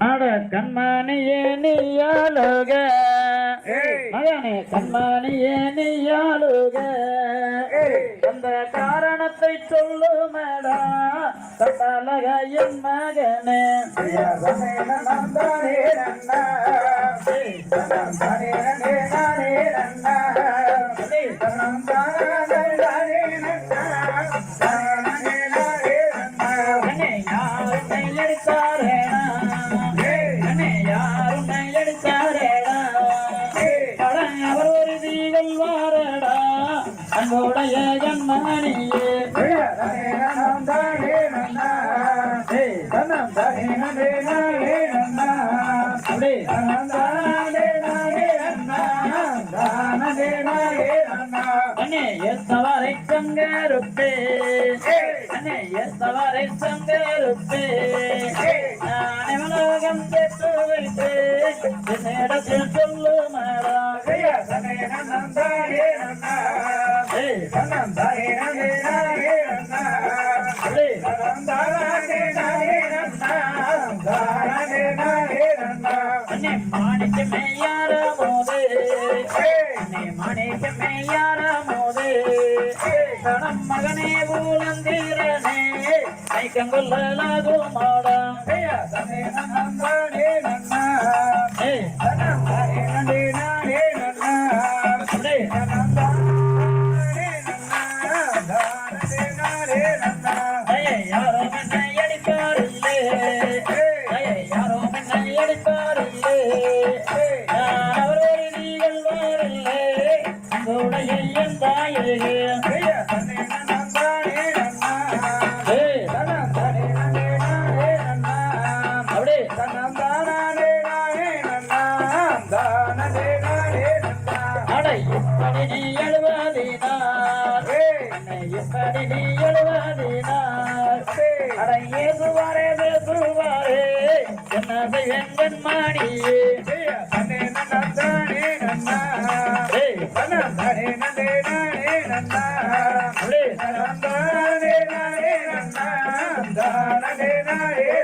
அட கண்மணியே நீயாளுக. மகனே கண்மணியே நீயாளுக அந்த காரணத்தை தட்டழக என் மகனே. நானே நானே நன்னா எடுத்தாரேனா அண்ணே யாருனை எடுத்தாரேடா? அட அவர் ஒரு தீகள் வாரடா. அன்புடைய ஜன்மணியே ஐயா சவாரை சங்கருப்பே அண்ணே சவாரை சங்கருப்பே நான் இவலோகம் பெற்று வைத்து என்னிடத்தில் சொல்லுமாடா நானே நன்னா அப்படி அண்ணே மாணிக்கமே யார அண்ணே மாணிக்கமே யார போது தனம் மகனே பூலந்தீரனே கைக்கங்கொள்ளலாகும் மாடா ஏய், அப்படி ஐயே, யாரோ நீங்கள் வாரில்லே உங்களுடைய என் தாயே ஏய், அப்படி அடை இப்படி நீ எழுவாதினார் என்னை இப்படி நீ எழுவாதினார் రే రే రే రే రే రే రే రే రే